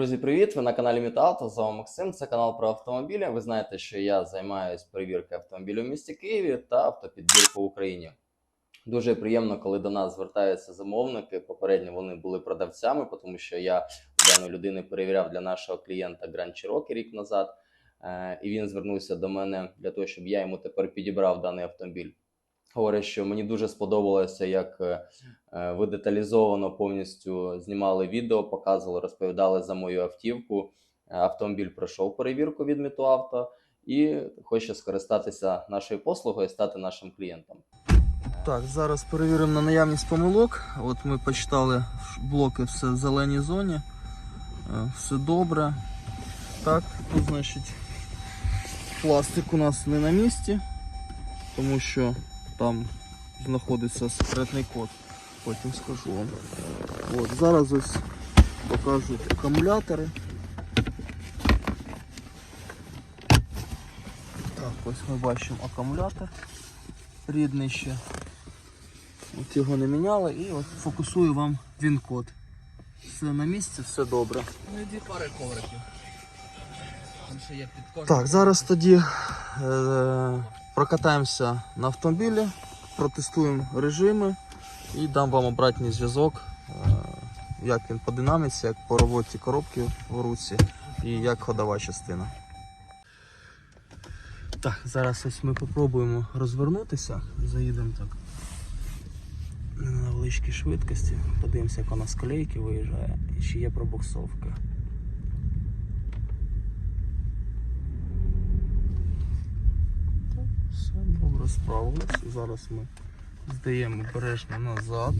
Друзі, привіт! Ви на каналі Мітавто. З вами Максим. Це канал про автомобілі. Ви знаєте, що я займаюся перевіркою автомобілів в місті Києві та автопідбір по Україні. Дуже приємно, коли до нас звертаються замовники. Попередньо вони були продавцями, тому що я у даної людини перевіряв для нашого клієнта Grand Cherokee рік назад. Е, І він звернувся до мене для того, щоб я йому тепер підібрав даний автомобіль. Говорить, що мені дуже сподобалося, як е, Е, Ви деталізовано повністю знімали відео, показували, розповідали за мою автівку. Е, Автомобіль пройшов перевірку від Мітуавто і хоче скористатися нашою послугою, і стати нашим клієнтом. Так, зараз перевіримо на наявність помилок. От ми почитали блоки все в зеленій зоні. Все добре. Так, тут, значить, пластик у нас не на місці, тому що там знаходиться секретний код. Потім скажу вам. От, зараз ось покажу акумулятори. Так, ось ми бачимо акумулятор рідний ще. От його не міняли і от фокусую вам він код. Все на місці, все добре. Ну, дві пари ковриків. Так, зараз тоді е, прокатаємося на автомобілі, протестуємо режими і дам вам обратний зв'язок, е, як він по динаміці, як по роботі коробки в руці і як ходова частина. Так, зараз ось ми спробуємо розвернутися, заїдемо так на невеличкій швидкості, подивимося, як вона з колейки виїжджає і чи є пробуксовка. Все добре справилось. Зараз ми здаємо обережно назад.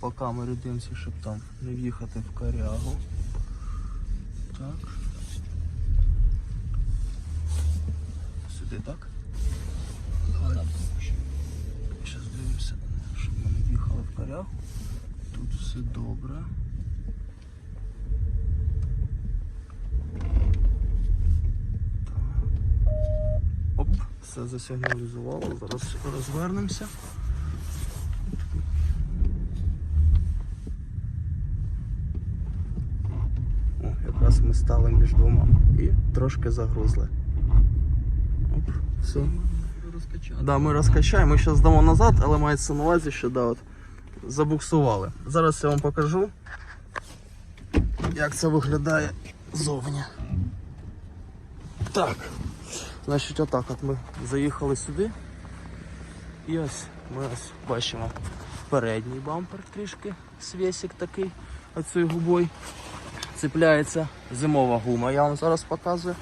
По камері дивимося, щоб там не в'їхати в корягу. Так. Сюди так? Зараз дивимося, щоб ми не в'їхали в корягу. Тут все добре. Оп, все засигналізувало. Зараз розвернемося. О, якраз ми стали між двома і трошки загрузли. Оп, все. Да, ми розкачаємо, ми зараз дамо назад, але мається на увазі, що да, от, забуксували. Зараз я вам покажу, як це виглядає зовні. Так. Значить, отак от ми заїхали сюди. І ось ми ось бачимо передній бампер трішки, свісик такий, оцею губою цепляється зимова гума. Я вам зараз показую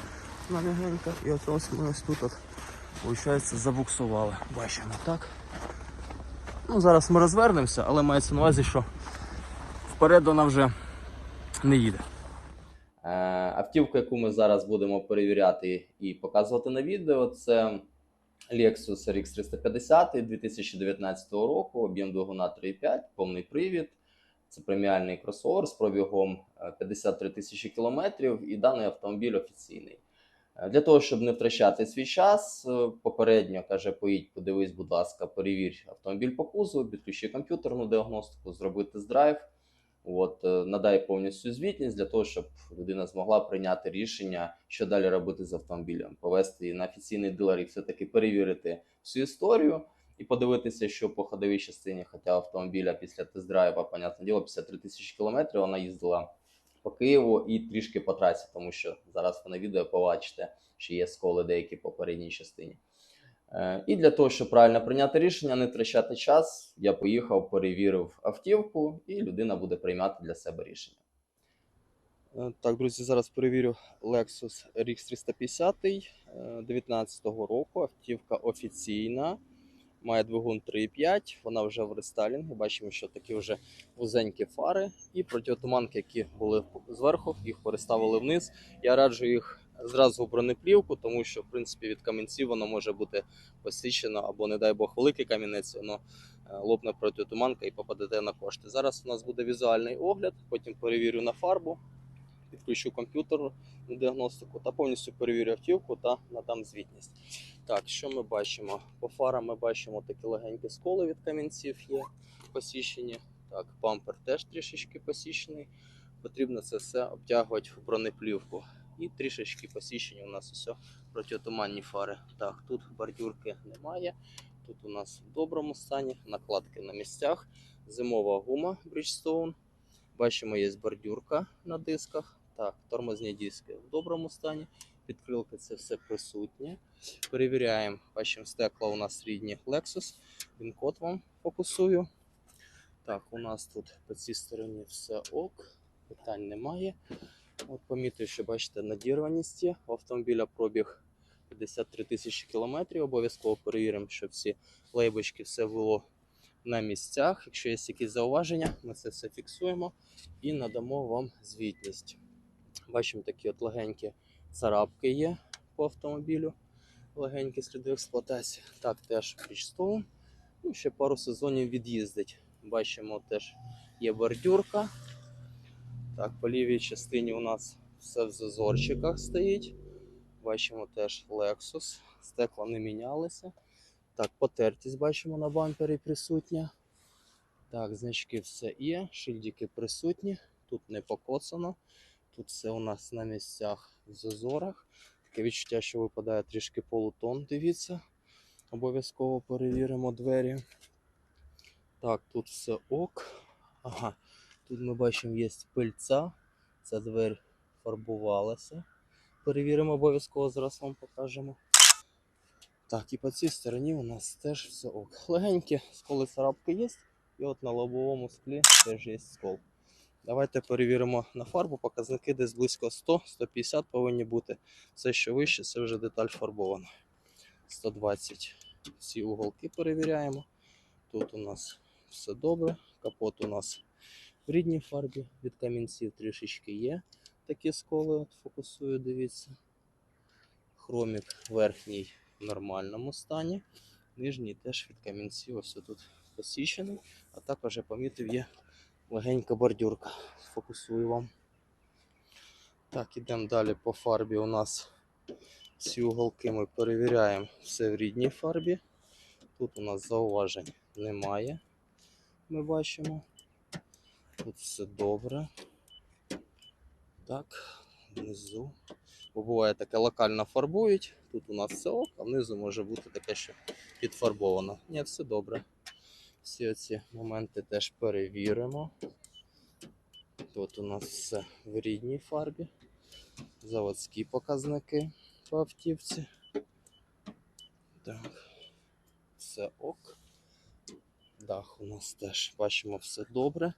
на. І от ось ми ось тут от Получається, забуксували. Бачимо так. Ну, зараз ми розвернемося, але мається на увазі, що вперед вона вже не їде. Е, Автівку, яку ми зараз будемо перевіряти і показувати на відео, це Lexus RX 350 2019 року, об'єм двигуна 3,5, повний привід. Це преміальний кросовер з пробігом е, 53 тисячі кілометрів, і даний автомобіль офіційний. Е, Для того, щоб не втрачати свій час, е, попередньо каже: поїдь, подивись, будь ласка, перевір автомобіль по кузову, підключи комп'ютерну діагностику, зроби тест-драйв. От, е, надай повністю звітність для того, щоб людина змогла прийняти рішення, що далі робити з автомобілем, повести її на офіційний дилер і все-таки перевірити всю історію і подивитися, що по ходовій частині, хоча автомобіля після тест-драйва, понятне діло, 53 тисячі кілометрів вона їздила по Києву і трішки по трасі, тому що зараз ви на відео побачите, що є сколи деякі по передній частині. Е, І для того, щоб правильно прийняти рішення, не втрачати час, я поїхав, перевірив автівку, і людина буде приймати для себе рішення. Е, Так, друзі, зараз перевірю Lexus RX 350 19 року. Автівка офіційна. Має двигун 3,5, вона вже в рестайлінгі. Бачимо, що такі вже вузенькі фари і протитуманки, які були зверху, їх переставили вниз. Я раджу їх зразу бронеплівку, тому що, в принципі, від камінців воно може бути посічено, або, не дай Бог, великий камінець, воно е, лопне протитуманка і попадете на кошти. Зараз у нас буде візуальний огляд, потім перевірю на фарбу, підключу комп'ютерну діагностику та повністю перевірю автівку та надам звітність. Так, що ми бачимо? По фарам ми бачимо такі легенькі сколи від камінців є посічені. Так, бампер теж трішечки посічений. потрібно це все обтягувати в бронеплівку. І трішечки посічені у нас усе протитуманні фари. Так, тут бордюрки немає. Тут у нас в доброму стані, накладки на місцях, зимова гума Bridgestone. Бачимо, є бордюрка на дисках. Так, тормозні диски в доброму стані. Підкрилки це все присутнє. Перевіряємо, бачимо, стекла у нас рідні Lexus. Він код вам фокусую. Так, у нас тут по цій стороні все ок, питань немає. От помітив, що бачите, надірваність є. У автомобіля пробіг 53 тисячі кілометрів. Обов'язково перевіримо, щоб всі лейбочки все було на місцях. Якщо є якісь зауваження, ми це все фіксуємо і надамо вам звітність. Бачимо такі от легенькі царапки є по автомобілю. Легенькі сліди експлуатації. Так, теж Bridgestone. Ну, ще пару сезонів від'їздить. Бачимо, теж є бордюрка. Так, по лівій частині у нас все в зазорчиках стоїть. Бачимо теж Lexus. Стекла не мінялися. Так, потертість бачимо на бампері присутня. Так, значки все є, шильдики присутні. Тут не покоцано. Тут все у нас на місцях в зазорах. Таке відчуття, що випадає трішки полутон. Дивіться. Обов'язково перевіримо двері. Так, тут все ок. Ага. Тут ми бачимо є пильця. Ця двері фарбувалася. Перевіримо обов'язково, зараз вам покажемо. Так, і по цій стороні у нас теж все ок. Легенькі сколи царапки є. І от на лобовому склі теж є скол. Давайте перевіримо на фарбу. Показники десь близько 100-150 повинні бути. Все, що вище, це вже деталь фарбована. 120. Всі уголки перевіряємо. Тут у нас все добре. Капот у нас в рідній фарбі. Від камінців трішечки є. Такі сколи, от фокусую, дивіться. Хромік верхній в нормальному стані. Нижній теж від камінців ось тут посічений. А також я помітив є легенька бордюрка. Фокусую вам. Так, ідемо далі по фарбі. У нас ці уголки ми перевіряємо все в рідній фарбі. Тут у нас зауважень немає. Ми бачимо. Тут все добре. Так, внизу. Бо буває таке локально фарбують. Тут у нас все ок, а внизу може бути таке, що підфарбовано. Ні, все добре. Всі ці моменти теж перевіримо. Тут у нас все в рідній фарбі. Заводські показники по автівці. Так, все ок. Дах у нас теж бачимо все добре.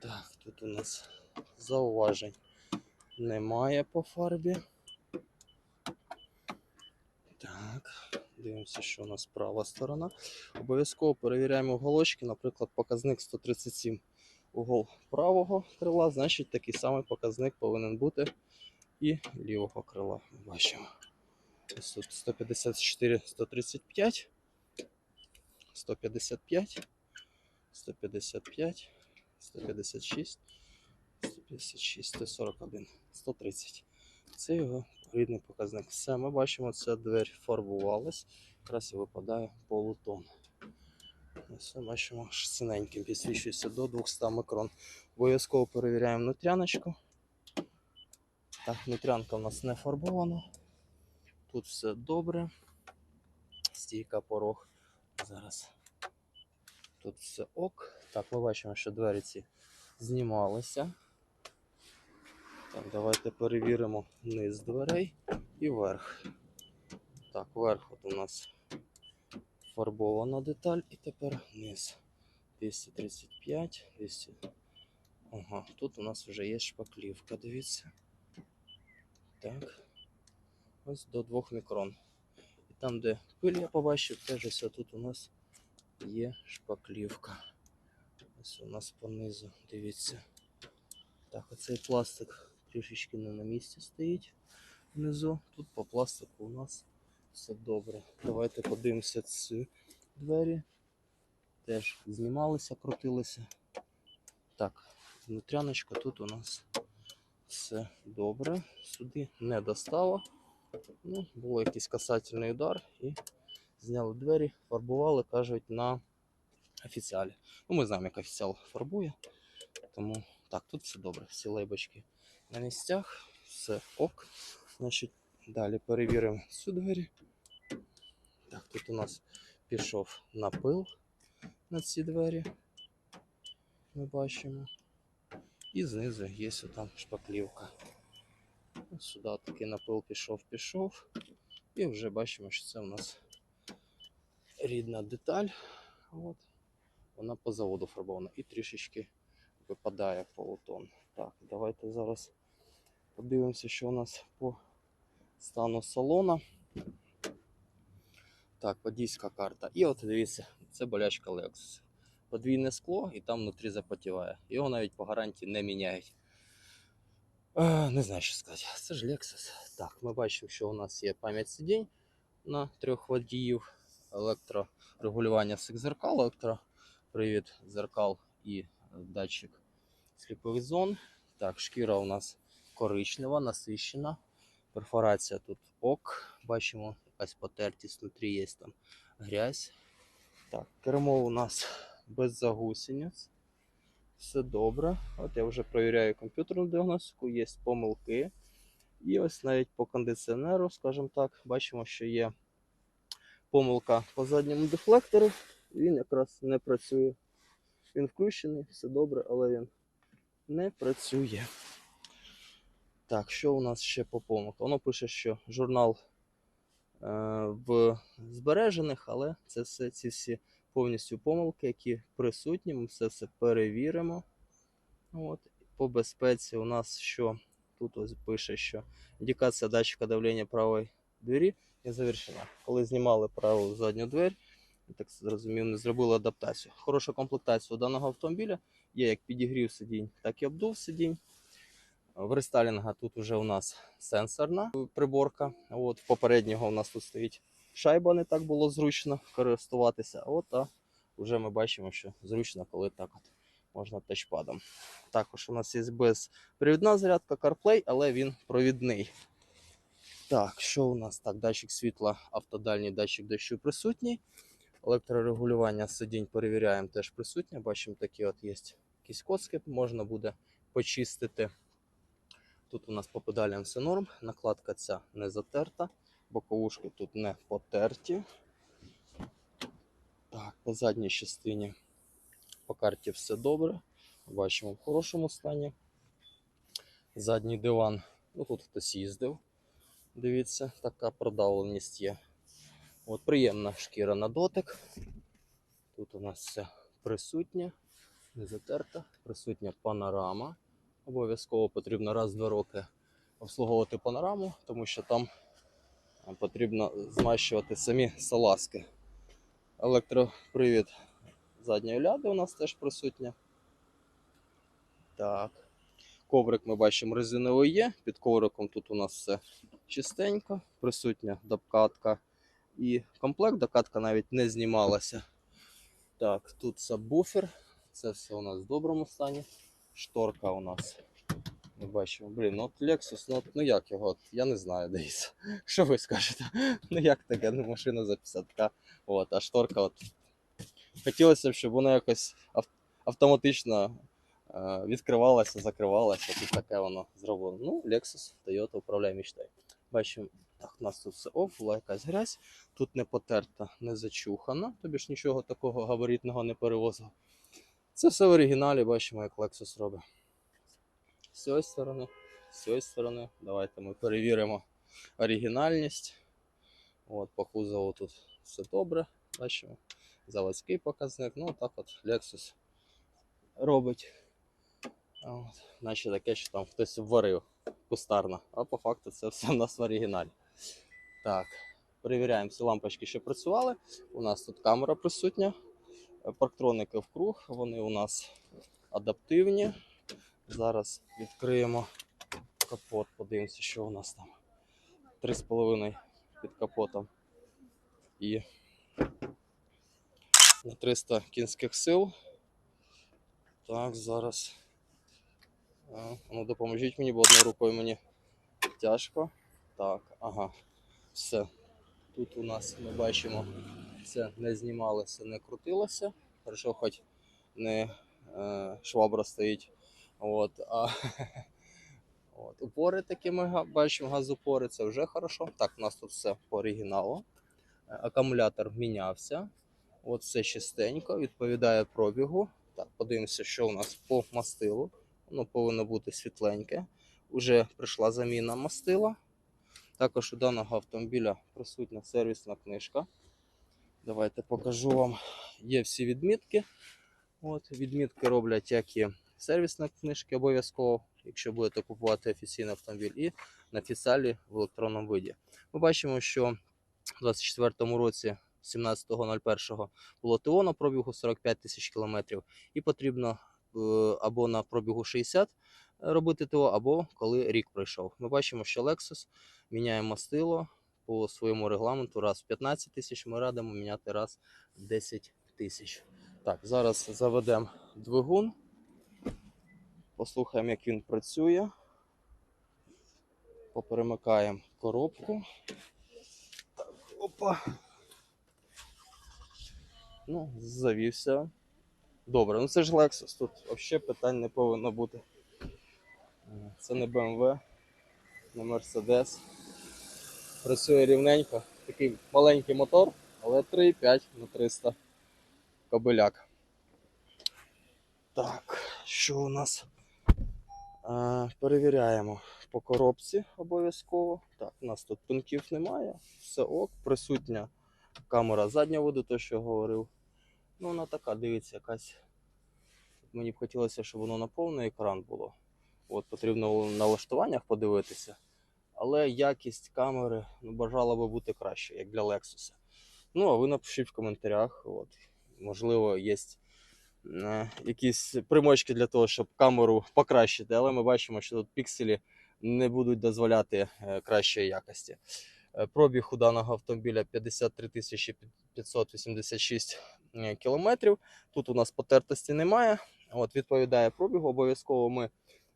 Так, тут у нас зауважень немає по фарбі. Так, дивимося, що у нас права сторона. Обов'язково перевіряємо уголочки, наприклад, показник 137 угол правого крила, значить такий самий показник повинен бути і лівого крила. Бачимо. Ось тут 154, 135, 155, 155, 156, 156, 141, 130. Це його рідний показник. Все, ми бачимо, ця двері фарбувалась. Якраз і випадає полутон. Ось бачимо, синеньким підсвічується до 200 микрон. Обов'язково перевіряємо нутряночку. Так, нутрянка у нас не фарбована. Тут все добре. Стійка порог. Зараз. Тут все ок. Так, ми бачимо, що двері ці знімалися. Так, давайте перевіримо низ дверей і верх. Так, верх от у нас фарбована деталь і тепер низ. 235, 200. Ага, тут у нас вже є шпаклівка, дивіться. Так. Ось до 2 мікрон. І там, де пиль я побачив, теж ось тут у нас є шпаклівка. Ось у нас понизу, дивіться. Так, оцей пластик трішечки не на місці стоїть внизу. Тут по пластику у нас все добре. Давайте подивимося ці двері. Теж знімалися, крутилися. Так, внутряночка тут у нас все добре. Сюди не достало. Ну, був якийсь касательний удар і зняли двері, фарбували, кажуть, на офіціалі. Ну, ми знаємо, як офіціал фарбує, тому Так, тут все добре, всі лейбочки на місцях, все ок. Значить, далі перевіримо цю двері. Так, тут у нас пішов напил на ці двері. Ми бачимо. І знизу є там шпаклівка. Сюди такий напил пішов, пішов. І вже бачимо, що це у нас рідна деталь. От. Вона по заводу фарбована і трішечки випадає полутон. Так, давайте зараз подивимося, що у нас по стану салона. Так, водійська карта. І от дивіться, це болячка Lexus. Подвійне скло і там внутрі запотіває. Його навіть по гарантії не міняють. Е, не знаю, що сказати. Це ж Lexus. Так, ми бачимо, що у нас є пам'ять сидінь на трьох водіїв, електрорегулювання всіх зеркал, електропривід зеркал і датчик сліпових зон. Так, шкіра у нас коричнева, насищена. Перфорація тут ок. Бачимо, якась потертість внутрі є там грязь. Так, кермо у нас без загусениць. Все добре. От я вже перевіряю комп'ютерну діагностику, є помилки. І ось навіть по кондиціонеру, скажімо так, бачимо, що є помилка по задньому дефлектору. Він якраз не працює. Він включений, все добре, але він не працює. Так, що у нас ще по помилках? Воно пише, що журнал е, в збережених, але це все ці всі повністю помилки, які присутні. Ми все це перевіримо. От. По безпеці у нас що тут ось пише, що індикація датчика давлення правої двері не завершена. Коли знімали праву задню двері, так зрозумів, не зробили адаптацію. Хороша комплектація у даного автомобіля є як підігрів сидінь, так і обдув сидінь. В рестайлінга тут вже у нас сенсорна приборка. От, попереднього у нас тут стоїть шайба, не так було зручно користуватися. От, а вже ми бачимо, що зручно, коли так от можна тачпадом. Також у нас є безпривідна зарядка CarPlay, але він провідний. Так, що у нас? Так, датчик світла, автодальній датчик дощу присутній. Електрорегулювання сидінь перевіряємо теж присутнє. Бачимо, такі от є якісь коцки, можна буде почистити. Тут у нас по педалям все норм, накладка ця не затерта, боковушки тут не потерті. Так, по задній частині по карті все добре. Бачимо в хорошому стані. Задній диван, ну тут хтось їздив. Дивіться, така продавленість є. От приємна шкіра на дотик. Тут у нас все присутнє, не затерта, присутня панорама. Обов'язково потрібно раз в два роки обслуговувати панораму, тому що там потрібно змащувати самі салазки. Електропривід задньої ляди у нас теж присутня. Так. Коврик ми бачимо резиновий є. Під ковриком тут у нас все чистенько, присутня докатка і комплект. Докатка навіть не знімалася. Так, тут сабвуфер. Це все у нас в доброму стані. Шторка у нас. Ми бачимо, блін, ну от Lexus, ну, от, ну як його? От, я не знаю, десь. Що ви скажете? Ну як таке? Ну, машина за 50к. От, а шторка, от. Хотілося б, щоб вона якось автоматично відкривалася, закривалася. Тут таке воно зроблено. Ну, Lexus, Toyota, управляй мечтай. Бачимо, так, у нас тут все оф, була якась грязь. Тут не потерта, не зачухана, тобі ж нічого такого габаритного не перевозив. Це все в оригіналі, бачимо, як Lexus робить. З цієї сторони, з цієї сторони. Давайте ми перевіримо оригінальність. От, по кузову тут все добре. Бачимо. Заводський показник. Ну, так от Lexus робить. От. Наче таке, що там хтось варив кустарно. А по факту це все в нас в оригіналі. Так, перевіряємо всі лампочки, що працювали. У нас тут камера присутня. Парктроники в круг, вони у нас адаптивні. Зараз відкриємо капот, подивимося, що у нас там. 3,5 під капотом. І на 300 кінських сил. Так, зараз. Ну, допоможіть мені, бо одною рукою мені тяжко. Так, ага. Все. Тут у нас ми бачимо, це не знімалося, не крутилося. Хорошо, хоч не е, швабра стоїть От, а, от, упори такі ми бачимо, газопори, це вже хорошо. Так, у нас тут все по оригіналу. Е, Акумулятор мінявся. От все чистенько, відповідає пробігу. Так, подивимося, що у нас по мастилу. Воно повинно бути світленьке. Уже прийшла заміна мастила. Також у даного автомобіля присутня сервісна книжка. Давайте покажу вам. Є всі відмітки. От, відмітки роблять як і сервісні книжки обов'язково, якщо будете купувати офіційний автомобіль, і на офіціалі в електронному виді. Ми бачимо, що у 2024 році, 17.01, було ТО на пробігу 45 тисяч кілометрів, і потрібно або на пробігу 60 робити ТО, або коли рік пройшов. Ми бачимо, що Lexus міняє мастило по своєму регламенту раз в 15 тисяч. Ми радимо міняти раз в 10 тисяч. Так, зараз заведемо двигун. Послухаємо, як він працює. Поперемикаємо коробку. Так, опа. Ну, завівся. Добре, ну це ж Lexus, тут взагалі питань не повинно бути. Е, Це не BMW, не Mercedes. Працює рівненько. Такий маленький мотор, але 3,5 на 300 кобиляк. Так, що у нас? А, перевіряємо по коробці обов'язково. Так, у нас тут пинків немає. Все ок, присутня камера заднього виду, то що я говорив. Ну, вона така, дивіться, якась. Мені б хотілося, щоб воно на повний екран було. От потрібно у налаштуваннях подивитися. Але якість камери ну, бажала би бути краще, як для Lexus. Ну, а ви напишіть в коментарях. От. Можливо, є е, якісь примочки для того, щоб камеру покращити, але ми бачимо, що тут пікселі не будуть дозволяти е, кращої якості. Е, Пробіг у даного автомобіля 53 тисячі 586 е, кілометрів. Тут у нас потертості немає. От, відповідає пробігу. Обов'язково ми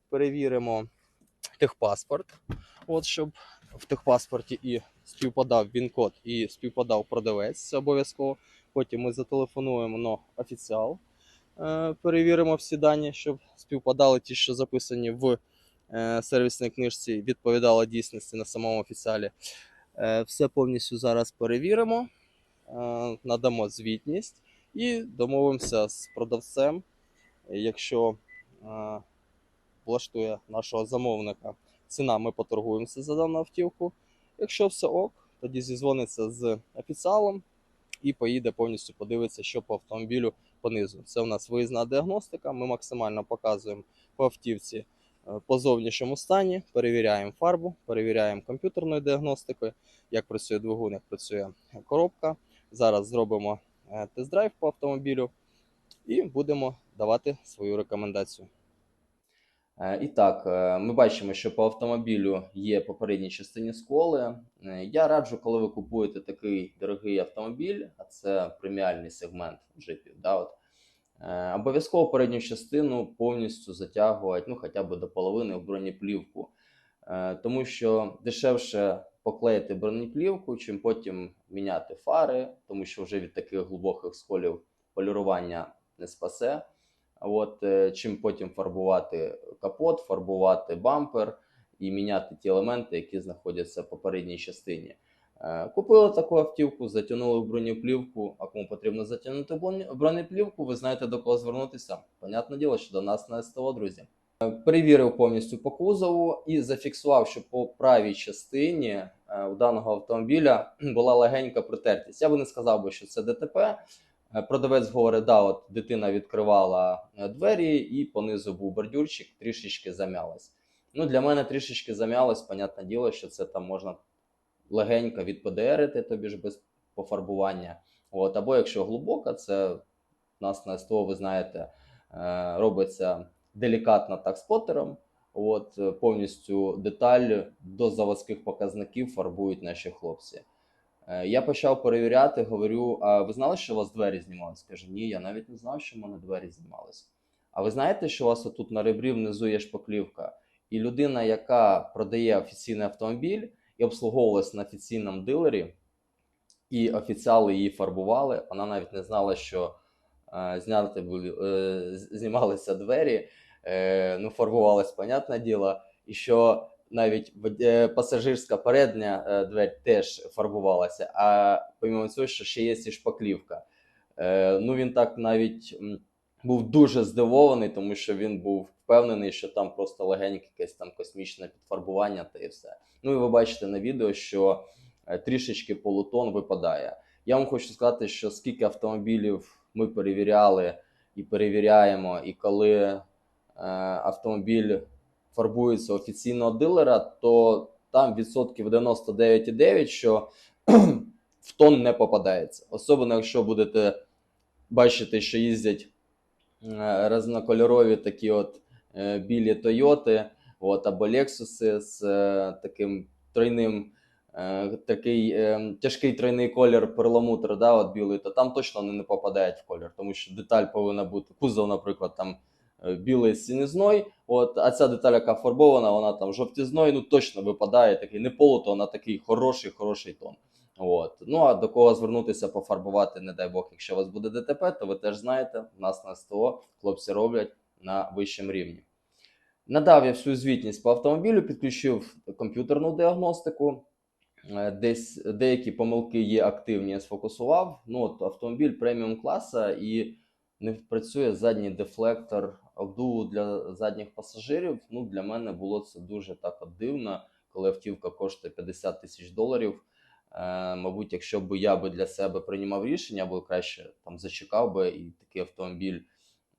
перевіримо техпаспорт. От, щоб в техпаспорті і співпадав він-код, і співпадав продавець. Це обов'язково. Потім ми зателефонуємо на офіціал, е, перевіримо всі дані, щоб співпадали ті, що записані в сервісній книжці, відповідали дійсності на самому офіціалі. Е, Все повністю зараз перевіримо, е, надамо звітність і домовимося з продавцем, якщо е, влаштує нашого замовника ціна, ми поторгуємося за дану автівку. Якщо все ок, тоді зізвониться з офіціалом і поїде повністю подивитися, що по автомобілю понизу. Це у нас виїзна діагностика. Ми максимально показуємо по автівці по зовнішньому стані, перевіряємо фарбу, перевіряємо комп'ютерною діагностикою, як працює двигун, як працює коробка. Зараз зробимо е, тест-драйв по автомобілю і будемо давати свою рекомендацію. Е, І так, е, ми бачимо, що по автомобілю є попередні частині сколи. Е, Я раджу, коли ви купуєте такий дорогий автомобіль, а це преміальний сегмент джипів, да, от, е, обов'язково передню частину повністю затягувати, ну хоча б до половини в бронеплівку. Е, Тому що дешевше поклеїти бронеплівку, чим потім міняти фари, тому що вже від таких глибоких сколів полірування не спасе. От, е, чим потім фарбувати капот, фарбувати бампер і міняти ті елементи, які знаходяться в попередній частині. Е, Купили таку автівку, затягнули бронеплівку. А кому потрібно затягнути бронеплівку, ви знаєте до кого звернутися. Понятне діло, що до нас на СТО, друзі. Е, Перевірив повністю по кузову і зафіксував, що по правій частині е, у даного автомобіля була легенька притертість. Я би не сказав би, що це ДТП. Е, Продавець говорить, да, от дитина відкривала е, двері і понизу був бордюрчик, трішечки зам'ялась. Ну, для мене трішечки зам'ялось, понятне діло, що це там можна легенько відподерити, тобі ж без пофарбування. От, або якщо глибока, це у нас на СТО, ви знаєте, е, робиться делікатно так спотером. От, е, повністю деталь до заводських показників фарбують наші хлопці. Е, Я почав перевіряти, говорю: а ви знали, що у вас двері знімались? Каже, ні, я навіть не знав, що в мене двері знімались. А ви знаєте, що у вас отут на ребрі внизу є шпаклівка? І людина, яка продає офіційний автомобіль і обслуговувалась на офіційному дилері, і офіціали її фарбували, вона навіть не знала, що е, зняти були, е, знімалися двері. е, ну, фарбувалась, понятне діло, і що навіть е, пасажирська передня е, двері теж фарбувалася, а помимо цього, що ще є і шпаклівка. Е, ну, він так навіть був дуже здивований, тому що він був впевнений, що там просто легеньке якесь там космічне підфарбування та і все. Ну і ви бачите на відео, що е, трішечки полутон випадає. Я вам хочу сказати, що скільки автомобілів ми перевіряли і перевіряємо, і коли е, автомобіль фарбується офіційного дилера, то там відсотків 99,9, що в тон не попадається. Особливо, якщо будете бачити, що їздять різнокольорові такі от е, білі Тойоти, от, або Лексуси з е, таким тройним, е, такий е, тяжкий тройний колір перламутр, да, от білий, то там точно вони не попадають в колір, тому що деталь повинна бути, кузов, наприклад, там е, білий з от, а ця деталь, яка фарбована, вона там жовтізною, ну точно випадає такий не полутон, а такий хороший, хороший тон. От. Ну а до кого звернутися пофарбувати, не дай Бог, якщо у вас буде ДТП, то ви теж знаєте, у нас на СТО хлопці роблять на вищому рівні. Надав я всю звітність по автомобілю, підключив комп'ютерну діагностику. Е, Десь деякі помилки є активні, я сфокусував. Ну, от автомобіль преміум класа і не працює задній дефлектор обдуву для задніх пасажирів. Ну, для мене було це дуже так от дивно, коли автівка коштує 50 тисяч доларів. Е, мабуть, якщо б я би для себе приймав рішення, або краще там зачекав би і такий автомобіль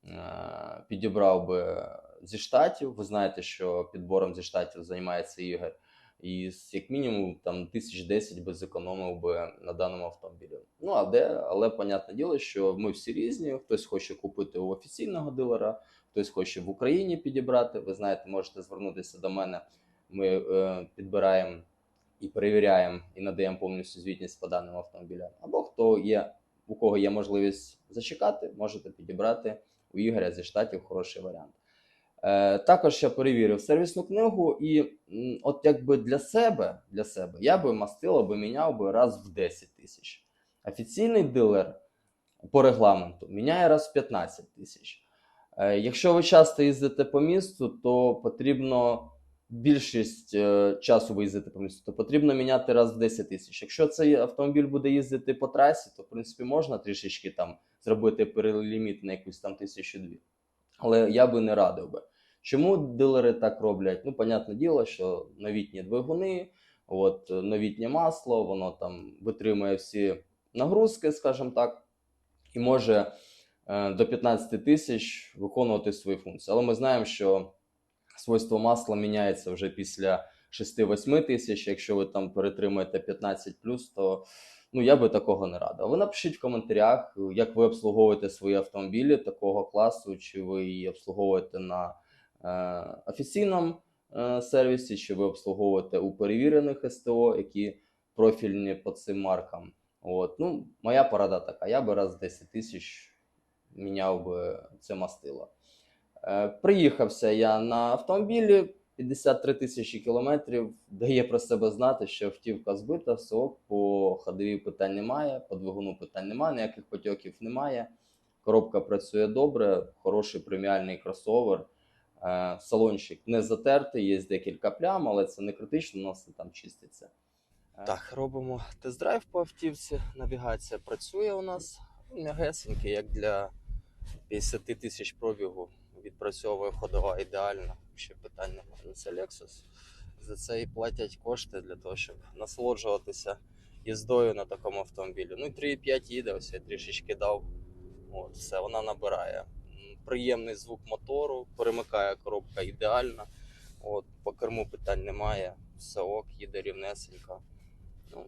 е, підібрав би зі штатів. Ви знаєте, що підбором зі штатів займається Ігор. І як мінімум там тисяч десять би зекономив би на даному автомобілі. Ну а де, але понятне діло, що ми всі різні. Хтось хоче купити у офіційного дилера, хтось хоче в Україні підібрати. Ви знаєте, можете звернутися до мене. Ми е, підбираємо і перевіряємо і надаємо повністю звітність по даним автомобілям. Або хто є, у кого є можливість зачекати, можете підібрати у Ігоря зі штатів хороший варіант. Е, також я перевірив сервісну книгу, і от якби для себе, для себе я би мастило би міняв би раз в 10 тисяч. Офіційний дилер по регламенту міняє раз в 15 тисяч. Е, якщо ви часто їздите по місту, то потрібно більшість е, часу ви їздите по місту, то потрібно міняти раз в 10 тисяч. Якщо цей автомобіль буде їздити по трасі, то в принципі можна трішечки там зробити переліміт на якусь там тисячу дві. Але я би не радив би. Чому дилери так роблять? Ну, понятне діло, що новітні двигуни, от, новітнє масло, воно там витримує всі нагрузки, скажімо так, і може е, до 15 тисяч виконувати свої функції. Але ми знаємо, що свойство масла міняється вже після 6-8 тисяч. Якщо ви там перетримуєте 15 то ну я би такого не радив. Ви напишіть в коментарях, як ви обслуговуєте свої автомобілі такого класу, чи ви її обслуговуєте на е, офіційному е, сервісі, чи ви обслуговуєте у перевірених СТО, які профільні по цим маркам. От, ну, моя порада така: я би раз 10 тисяч міняв би це мастило. Е, приїхався я на автомобілі 53 тисячі кілометрів. Дає про себе знати, що автівка збита, все по ходовій питань немає, по двигуну питань немає, ніяких потьоків немає. Коробка працює добре, хороший преміальний кросовер. Е, Салончик не затертий, є декілька плям, але це не критично, у нас там чиститься. Е, Так, робимо тест-драйв по автівці. Навігація працює у нас. М'ягесенький, як для 50 тисяч пробігу. Відпрацьовує ходова ідеально. Ще питань немає. Ну, Це Lexus. За це і платять кошти для того, щоб насолоджуватися їздою на такому автомобілі. Ну 3,5 їде, ось я трішечки дав. От, все, вона набирає. Приємний звук мотору, перемикає коробка ідеально. От, по керму питань немає. Все ок, їде рівнесенько. Ну,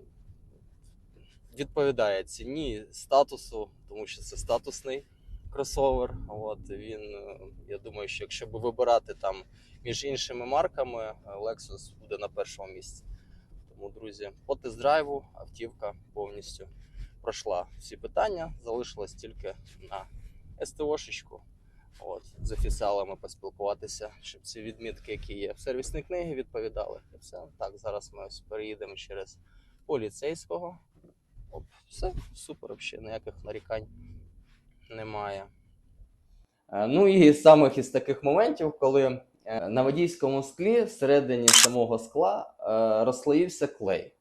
відповідає ціні статусу, тому що це статусний кросовер. От він, е, я думаю, що якщо б вибирати там між іншими марками, е, Lexus буде на першому місці. Тому, друзі, по тест-драйву автівка повністю пройшла всі питання, залишилось тільки на СТОшечку. От, з офіціалами поспілкуватися, щоб ці відмітки, які є в сервісній книгі, відповідали. І все. Так, зараз ми ось переїдемо через поліцейського. Оп, все, супер, взагалі, ніяких нарікань немає. Е, Ну і самих із таких моментів, коли е, на водійському склі всередині самого скла е, розслоївся клей.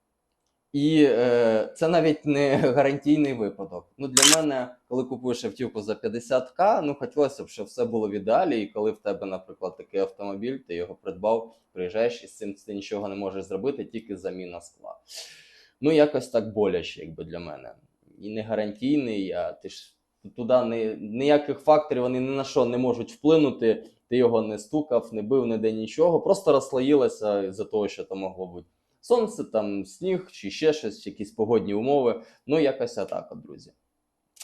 І е, це навіть не гарантійний випадок. Ну, для мене, коли купуєш автівку за 50к, ну хотілося б, щоб все було в ідеалі. І коли в тебе, наприклад, такий автомобіль, ти його придбав, приїжджаєш і з цим ти нічого не можеш зробити, тільки заміна скла. Ну, якось так боляче, якби для мене. І не гарантійний, а ти ж туди не, ніяких факторів вони ні на що не можуть вплинути. Ти його не стукав, не бив, ніде нічого, просто розслоїлося з-за того, що там могло бути сонце, там сніг чи ще щось, чи якісь погодні умови. Ну, якось атака, друзі.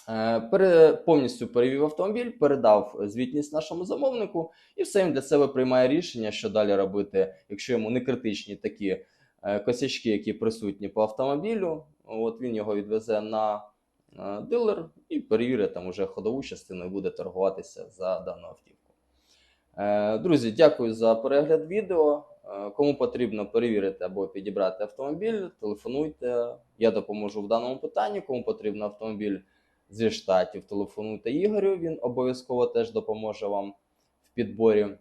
Е, Пере, повністю перевів автомобіль, передав звітність нашому замовнику, і все він для себе приймає рішення, що далі робити, якщо йому не критичні такі е, косячки, які присутні по автомобілю. От він його відвезе на дилер і перевірить там уже ходову частину і буде торгуватися за дану автівку. Е, Друзі, дякую за перегляд відео. Е, Кому потрібно перевірити або підібрати автомобіль, телефонуйте. Я допоможу в даному питанні. Кому потрібен автомобіль зі штатів, телефонуйте Ігорю. Він обов'язково теж допоможе вам в підборі. Е,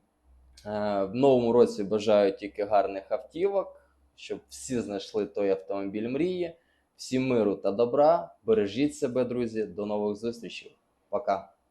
В новому році бажаю тільки гарних автівок, щоб всі знайшли той автомобіль мрії. Всім миру та добра. Бережіть себе, друзі. До нових зустрічей. Пока.